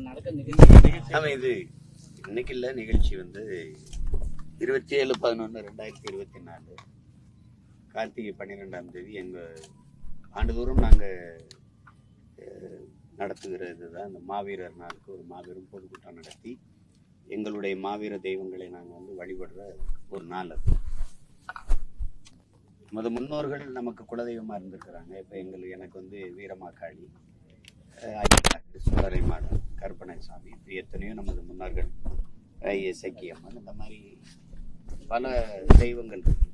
நடக்க நிகழ்ச்சி இது இன்னைக்கு இல்ல நிகழ்ச்சி வந்து இருபத்தி ஏழு பதினொன்று ரெண்டாயிரத்தி இருபத்தி நாலு. கார்த்திகை பன்னிரெண்டாம் தேதி எங்க ஆண்டுதோறும் நாங்க நடத்துகிறது நடத்துகிற இதுதான் இந்த மாவீரர் நாளுக்கு ஒரு மாபெரும் பொதுக்கூட்டம் நடத்தி எங்களுடைய மாவீர தெய்வங்களை நாங்கள் வந்து வழிபடுற ஒரு நாள் அது. நமது முன்னோர்கள் நமக்கு குலதெய்வமாக இருந்திருக்கிறாங்க. இப்போ எங்களுக்கு எனக்கு வந்து வீரமாக்காளி அஹ், மாடல் கருப்பணை சாமி இப்படி எத்தனையோ நமது முன்னோர்கள் அஹ், இசக்கியம்மன் இந்த மாதிரி பல தெய்வங்கள் இருக்கு.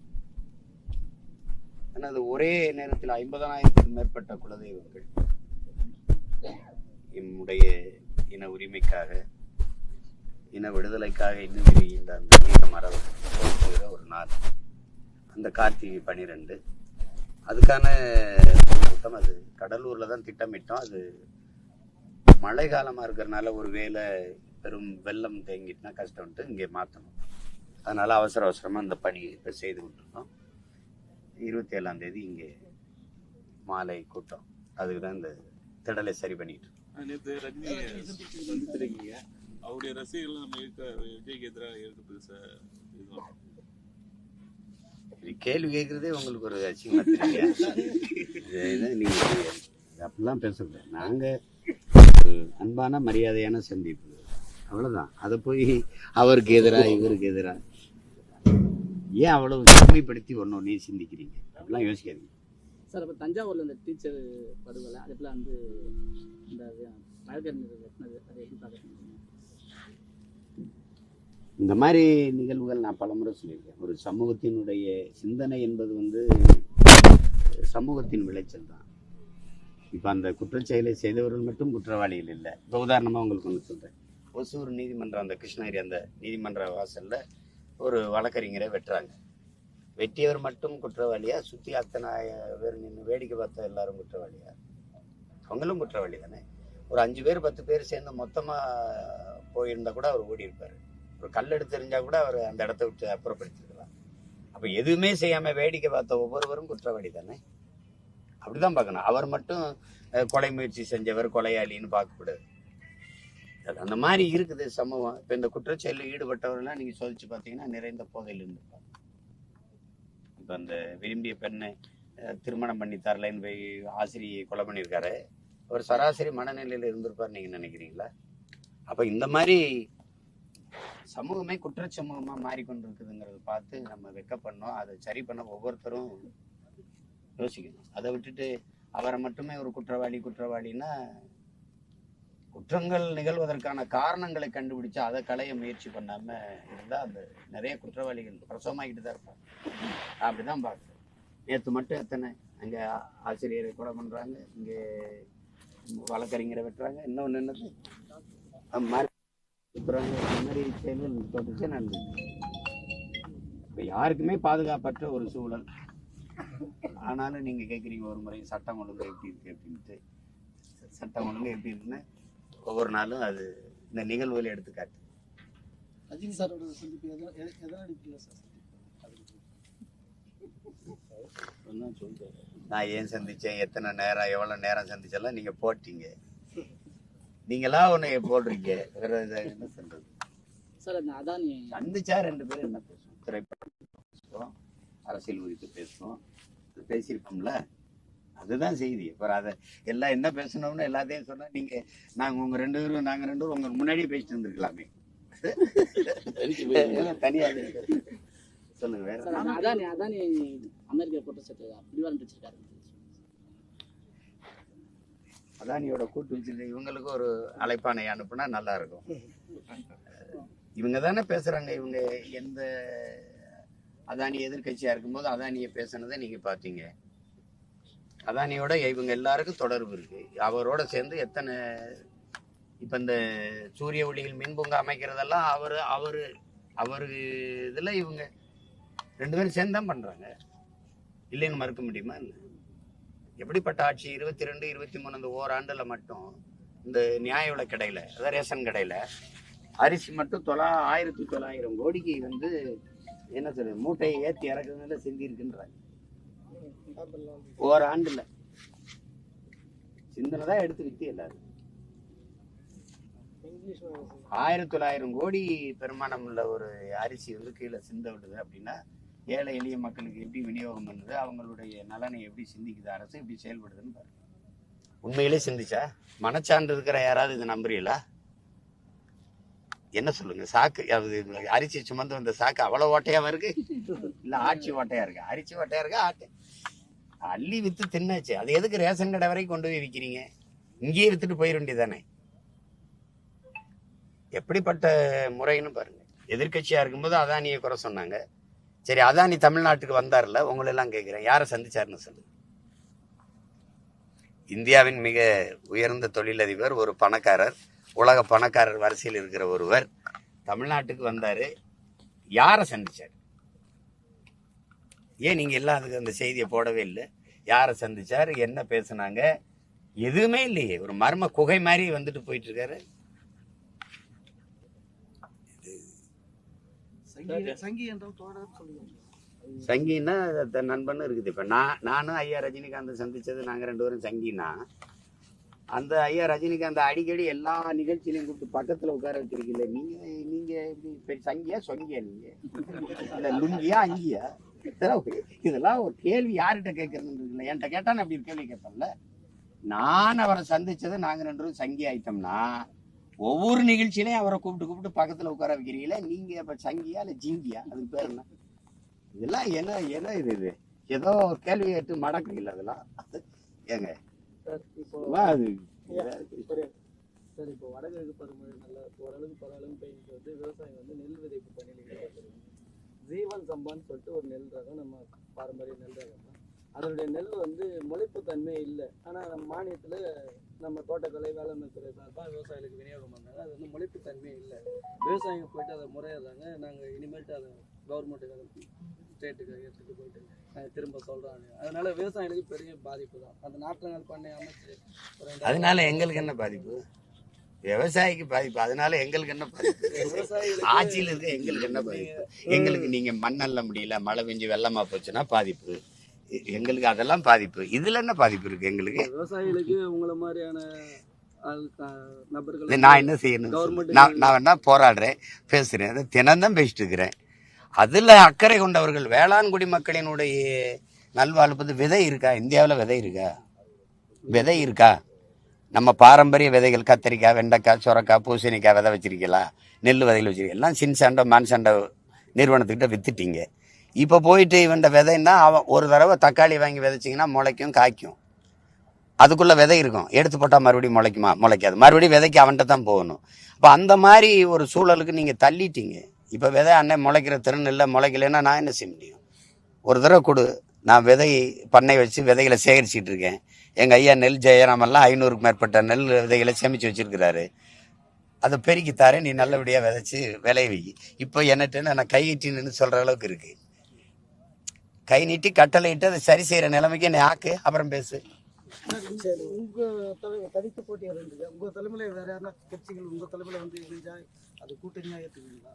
ஆனால் அது ஒரே நேரத்தில் ஐம்பதனாயிரத்துக்கும் மேற்பட்ட குலதெய்வங்கள். நம்முடைய இன உரிமைக்காக இன விடுதலைக்காக இன்னும் இந்த அந்த நீண்ட மரம் ஒரு நாள். அந்த கார்த்திகை பனிரெண்டு. அதுக்கான கூட்டம் அது கடலூரில் தான் திட்டமிட்டோம். அது மழை காலமா இருக்கிறனால ஒரு வேளை பெரும் வெள்ளம் தேங்கிட்டுனா கஷ்டம்ட்டு இங்கே மாற்றணும் அதனால அவசர அவசரமா அந்த பணி இப்போ செய்து கொண்டிருந்தோம். இருபத்தி ஏழாம் தேதி இங்கே மாலை கூட்டம். அதுக்கு தான் இந்த திடலை சரி பண்ணிட்டு. நேற்று ரஜினி சந்தித்திருக்கீங்க. அவருடைய ரசிகர்கள் நம்ம இருக்க விஜய்க்கு எதிராக இருக்க பெருசா இதுதான் இது கேள்வி கேட்கறதே உங்களுக்கு ஒரு அசிங்கமா தெரியல இது இது நீங்க இது அப்படிலாம் பேசக்கூடாது. நாங்க ஒரு அன்பான மரியாதையான சந்திப்பு. அவ்வளவுதான். அதை போய் அவருக்கு எதிரா இவருக்கு எதிரா? ஏன் அவ்வளவு சிறுமைப்படுத்தி ஒன்றும் நீ சிந்திக்கிறீங்க? அப்படிலாம் யோசிக்காதீங்க. சார் இப்போ தஞ்சாவூர்ல இந்த டீச்சர் படுகொலை அதுக்குள்ள வந்து இந்த வழக்கறிஞர் வெட்டினது அதை எப்படி பார்க்குறீங்க? இந்த மாதிரி நிகழ்வுகள் நான் பலமுறை சொல்லியிருக்கேன். ஒரு சமூகத்தினுடைய சிந்தனை என்பது வந்து சமூகத்தின் விளைச்சல் தான். இப்போ அந்த குற்றச்செயலை செய்தவர்கள் மட்டும் குற்றவாளிகள் இல்லை. இப்போ உதாரணமாக உங்களுக்கு ஒன்று சொல்கிறேன் ஒசூர் நீதிமன்றம் அந்த கிருஷ்ணகிரி அந்த நீதிமன்ற வாசலில் ஒரு வழக்கறிஞரை வெட்டுறாங்க. வெட்டியவர் மட்டும் குற்றவாளியா? சுற்றி அத்தனை பேர் நின்று வேடிக்கை பார்த்த எல்லாரும் குற்றவாளியா? அவங்களும் குற்றவாளி தானே? ஒரு அஞ்சு பேர் பத்து பேர் சேர்ந்து மொத்தமாக போயிருந்தா கூட அவர் ஓடி இருப்பார் ஒரு கல் எடுத்து எறிஞ்சா கூட அவர் அந்த இடத்த விட்டு அப்புறப்படுத்திருக்கலாம். அப்போ எதுவுமே செய்யாமல் வேடிக்கை பார்த்த ஒவ்வொருவரும் குற்றவாளி தானே? அப்படிதான் பார்க்கணும். அவர் மட்டும் கொலை முயற்சி செஞ்சவர் கொலையாளின்னு பார்க்கக்கூடாது. அது அந்த மாதிரி இருக்குது சமூகம். இப்போ இந்த குற்றச்செயலில் ஈடுபட்டவரெல்லாம் நீங்கள் சோதிச்சு பார்த்தீங்கன்னா நிறைந்த போதையில் இருந்திருப்பாங்க. இப்போ அந்த விரும்பிய பெண்ணை திருமணம் பண்ணி போய் ஆசிரியை கொலை பண்ணியிருக்காரு. ஒரு சராசரி மனநிலையில் இருந்திருப்பார் நீங்கள் நினைக்கிறீங்களா? அப்போ இந்த மாதிரி சமூகமே குற்றச்சமூகமா மாறிக்கொண்டிருக்குதுங்கிறத பார்த்து நம்ம வெக்கப்படணும். அதை சரி பண்ண ஒவ்வொருத்தரும் யோசிக்கணும். அதை விட்டுட்டு அவரை மட்டுமே ஒரு குற்றவாளி குற்றவாளின்னா குற்றங்கள் நிகழ்வதற்கான காரணங்களை கண்டுபிடிச்சு அதை களைய முயற்சி பண்ணாம இருந்தால் அந்த நிறைய குற்றவாளிகள் பிரசவமாகிட்டு தான் இருப்பாங்க. அப்படிதான் பார்க்குறேன் நேற்று மட்டும் எத்தனை? அங்கே ஆசிரியரை கொலை பண்ணுறாங்க இங்கே வழக்கறிஞரை வெட்டுறாங்க இன்னொன்று என்னது? மாதிரி மாதிரி செயல்கள் தொடர்ச்சியாக நடந்தது இப்போ யாருக்குமே பாதுகாப்பற்ற ஒரு சூழல். ஆனாலும் நீங்க கேட்குறீங்க ஒரு முறை சட்டம் ஒழுங்கு எப்படி இருக்கு அப்படின்ட்டு. சட்டம் ஒழுங்கு எப்படி இருக்குன்னு ஒவ்வொரு நாளும் அது இந்த நிகழ்வுகளை எடுத்துக்காட்டு. ரஜினி சாரோட சந்திப்பு எதனா எத- எதனா அடிப்படையில் சார். நான் ஏன் சந்திச்சேன்? எத்தனை நேரம் எவ்வளவு நேரம் சந்திச்செல்லாம் நீங்க போட்டீங்க. நீங்களா ஒண்ணு போடுறீங்க. வேற என்ன சொல்றது? சார் அந்த அதானி சந்திச்சா ரெண்டு பேரும் என்ன பேசுவோம் திரைப்படம். பேசுவோம் அரசியல் குறித்து பேசுவோம். இது பேசியிருப்போம்ல? அதுதான் செய்தி. அப்புறம் அதை எல்லாம் என்ன பேசணும்னு எல்லாத்தையும் சொன்னா நீங்க நாங்க உங்க ரெண்டு பேரும் நாங்க ரெண்டு பேரும் உங்க முன்னாடியே பேசிட்டு இருந்திருக்கலாமே. எல்லாம் தனியா இருக்கு. சொல்லுங்க வேற அதானி அதானி அமெரிக்கா குற்றச்சாட்டு பிடிவாரம் வச்சிருக்காரு. அதானியோட கூட்டு வச்சிருக்க இவங்களுக்கு ஒரு அழைப்பானை அனுப்புனா நல்லா இருக்கும். இவங்க தானே பேசுறாங்க இவங்க எந்த அதானி எதிர்க்கட்சியா இருக்கும்போது அதானியை பேசினதை நீங்க பாத்தீங்க அதானியோட இவங்க எல்லாருக்கும் தொடர்பு இருக்கு. அவரோட சேர்ந்து எத்தனை இப்ப இந்த சூரிய ஒளிகள் மின்பூங்கா அமைக்கிறதெல்லாம் அவரு அவரு அவரு இதுல இவங்க ரெண்டு பேரும் சேர்ந்து தான் பண்றாங்க. இல்லைன்னு மறுக்க முடியுமா என்ன? எப்படிப்பட்ட ஆட்சி? இருபத்தி ரெண்டு இருபத்தி மூணு அந்த ஓராண்டுல மட்டும் இந்த நியாய விலை கடையில அதாவது ரேஷன் கடையில அரிசி மட்டும் தொள்ளா ஆயிரத்தி தொள்ளாயிரம் கோடிக்கு வந்து என்ன சொல்றது மூட்டையை ஏற்றி இறக்குறதுனால சிந்தி இருக்குன்றாங்க. ஓராண்டுல சிந்தனை தான் எடுத்து எல்லாரும். ஆயிரத்தி தொள்ளாயிரம் கோடி பெருமானம் உள்ள ஒரு அரிசி வந்து கீழே சிந்த விடுது அப்படின்னா ஏழை எளிய மக்களுக்கு எப்படி விநியோகம் பண்ணுது அவங்களுடைய நலனை எப்படி சிந்திக்குது அரசு எப்படி செயல்படுதுன்னு பாருங்க. உண்மையிலே சிந்திச்சா? மனச்சான்று இருக்கிற யாராவது இதை நம்புறீங்களா? என்ன சொல்லுங்க சாக்கு? அது அரிசி சுமந்து வந்த சாக்கு அவ்வளவு ஓட்டையா இருக்கு? இல்ல ஆட்சி ஓட்டையா இருக்கு. அரிசி ஓட்டையா இருக்கா? ஆட்டை. அள்ளி வித்து தின்னாச்சு. அது எதுக்கு ரேஷன் கடை வரைக்கும் கொண்டு போய் விற்கிறீங்க இங்கேயே வித்துட்டு போயிட வேண்டியதானே எப்படிப்பட்ட முறைன்னு பாருங்க. எதிர்க்கட்சியா இருக்கும்போது அதானியை குறை சொன்னாங்க. சரி அதானி தமிழ்நாட்டுக்கு வந்தார்ல உங்களெல்லாம் எல்லாம் கேட்கிறேன் யாரை சந்திச்சாருன்னு சொல்லுங்க. இந்தியாவின் மிக உயர்ந்த தொழிலதிபர் ஒரு பணக்காரர். உலக பணக்காரர் வரிசையில் இருக்கிற ஒருவர் தமிழ்நாட்டுக்கு வந்தாரு. யாரை சந்திச்சார்? ஏன் நீங்க எல்லாம் அதுக்கு அந்த செய்தியை போடவே இல்லை? யாரை சந்திச்சார்? என்ன பேசுனாங்க? எதுவுமே இல்லையே. ஒரு மர்ம குகை மாதிரி வந்துட்டு போயிட்டு இருக்காரு சங்கி சங்கி என்றால் தோழர் சொல்லுவாங்க. சங்கின்னா நண்பன்னு இருக்குது. இப்போ நான் நானும் ஐயா ரஜினிகாந்த் சந்திச்சது நாங்கள் ரெண்டு பேரும் சங்கினா அந்த ஐயா ரஜினிகாந்த் அடிக்கடி எல்லா நிகழ்ச்சியிலையும் கூப்பிட்டு பக்கத்தில் உட்கார வச்சிருக்கீங்களே நீங்கள் நீங்கள் எப்படி பெரிய சங்கியா சொங்கியா நீங்க? இல்லை லுங்கியா அங்கியா? இதெல்லாம் ஒரு- இதெல்லாம் ஒரு கேள்வி யார்கிட்ட கேட்கறதுன்னு இருக்குல்ல என்கிட்ட கேட்டா நான் அப்படி கேள்வி கேட்பேன்ல. நான் அவரை சந்திச்சது நாங்கள் ரெண்டு சங்கி ஆயிட்டோம்னா ஒவ்வொரு நிகழ்ச்சியிலையும் அவரை கூப்பிட்டு கூப்பிட்டு பக்கத்தில் உட்கார வைக்கிறீங்களே நீங்கள் இப்போ சங்கியா இல்லை ஜிங்கியா? அதுக்கு பேர் என்ன? இதெல்லாம் என்ன என்ன இது இது? ஏதோ ஒரு கேள்வி கேட்டு மடக்குறீங்களா அதெல்லாம். ஏங்க சார் இப்போ வா அது சார் இப்போ வடகிழக்கு பருவமழை நல்லா ஓரளவுக்கு பரவாயில்ல பெய்ஞ்சிட்டு வந்து விவசாயம் வந்து நெல் விதைப்பு பணியில் ஜீவன் சம்பான்னு சொல்லிட்டு ஒரு நெல் ரகம் நம்ம பாரம்பரிய நெல் ரகம் தான். அதனுடைய நெல் வந்து முளைப்பு தன்மை இல்லை. ஆனால் நம்ம மானியத்தில் நம்ம தோட்டக்கலை வேளாண்மை துறை சார்பாக விவசாயிகளுக்கு விநியோகம் பண்ணாங்க. அது வந்து முளைப்பு தன்மை இல்லை. விவசாயிங்க போயிட்டு அதை முறையிடுறாங்க. நாங்கள் இனிமேல்ட்டு அதை கவர்மெண்ட்டுக்கு ஸ்டேட்டுக்கு எடுத்துகிட்டு போயிட்டு நாங்கள் திரும்ப சொல்கிறோம் அதனால விவசாயிகளுக்கு பெரிய பாதிப்பு தான். அந்த நாற்றங்கள் பண்ணை அமைச்சு அதனால எங்களுக்கு என்ன பாதிப்பு? விவசாயிக்கு பாதிப்பு. அதனால எங்களுக்கு என்ன பாதிப்பு? ஆட்சியில் இருக்க எங்களுக்கு என்ன பாதிப்பு? எங்களுக்கு நீங்க மண்ணல்ல முடியல மழை பெஞ்சு வெள்ளமா போச்சுன்னா பாதிப்பு. எங்களுக்கு அதெல்லாம் பாதிப்பு. இதுல என்ன பாதிப்பு இருக்கு எங்களுக்கு? விவசாயிகளுக்கு உங்களை மாதிரியான நான் என்ன செய்யணும்? நான் நான் வேணா போராடுறேன் பேசுறேன். அதை தினம்தான் பேசிட்டு இருக்கிறேன். அதில் அக்கறை கொண்டவர்கள் வேளாண் குடிமக்களினுடைய நல்வாழ்வு விதை இருக்கா? இந்தியாவில் விதை இருக்கா? விதை இருக்கா? நம்ம பாரம்பரிய விதைகள் கத்திரிக்காய் வெண்டைக்காய் சுரக்காய் பூசணிக்காய் விதை வச்சிருக்கீங்களா? நெல் விதைகள் வச்சிருக்கீங்க. எல்லாம் சின் சண்டை சண்டை நிறுவனத்துக்கிட்ட வித்துட்டீங்க. இப்போ போயிட்டு இவன்ட விதைன்னா அவன் ஒரு தடவை தக்காளி வாங்கி விதைச்சிங்கன்னா முளைக்கும் காய்க்கும். அதுக்குள்ளே விதை இருக்கும். எடுத்து போட்டால் மறுபடியும் முளைக்குமா? முளைக்காது. மறுபடியும் விதைக்கு அவன்கிட்ட தான் போகணும். அப்போ அந்த மாதிரி ஒரு சூழலுக்கு நீங்கள் தள்ளிட்டீங்க. இப்போ விதை அன்னை முளைக்கிற திறன் இல்லை முளைக்கலைன்னா நான் என்ன செய்ய முடியும்? ஒரு தடவை கொடு. நான் விதை பண்ணை வச்சு விதைகளை சேகரிச்சிட்டு இருக்கேன். எங்கள் ஐயா நெல் ஜெயராமெல்லாம் ஐநூறுக்கு மேற்பட்ட நெல் விதைகளை சேமித்து வச்சுருக்கிறாரு. அதை பெருக்கி நீ நல்லபடியாக விதைச்சி விளைய இப்போ என்னட்டுன்னு நான் கை நின்று சொல்கிற அளவுக்கு இருக்குது கை நீட்டி கட்டளை இட்டு அதை சரி செய்கிற நிலைமைக்கு என்னை ஆக்கு. அப்புறம் பேசு. உங்கள் தலைமை தனித்து இருந்தது உங்க தலைமையில வேற யாரா கட்சிகள் உங்கள் தலைமையில் வந்து அது கூட்டணியா ஏத்துக்குவீங்களா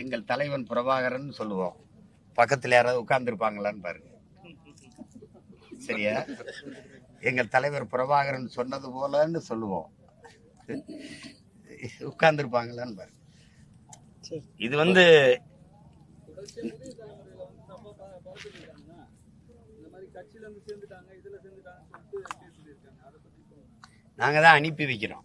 எங்கள் தலைவன் பிரபாகரன் சொல்லுவோம். பக்கத்தில் யாராவது உட்கார்ந்துருப்பாங்களான்னு பாருங்க. சரியா? எங்கள் தலைவர் பிரபாகரன் சொன்னது போலன்னு சொல்லுவோம். உட்கார்ந்துருப்பாங்களான்னு பாருங்க. இது வந்து இந்த மாதிரி கட்சியில இருந்து சேர்ந்துட்டாங்க இதுல சேர்ந்துட்டாங்கன்னு சொல்லிட்டு பேசிட்டு இருக்காங்க அதை பத்தி சொல்லுங்க. நாங்கள் தான் அனுப்பி வைக்கிறோம்.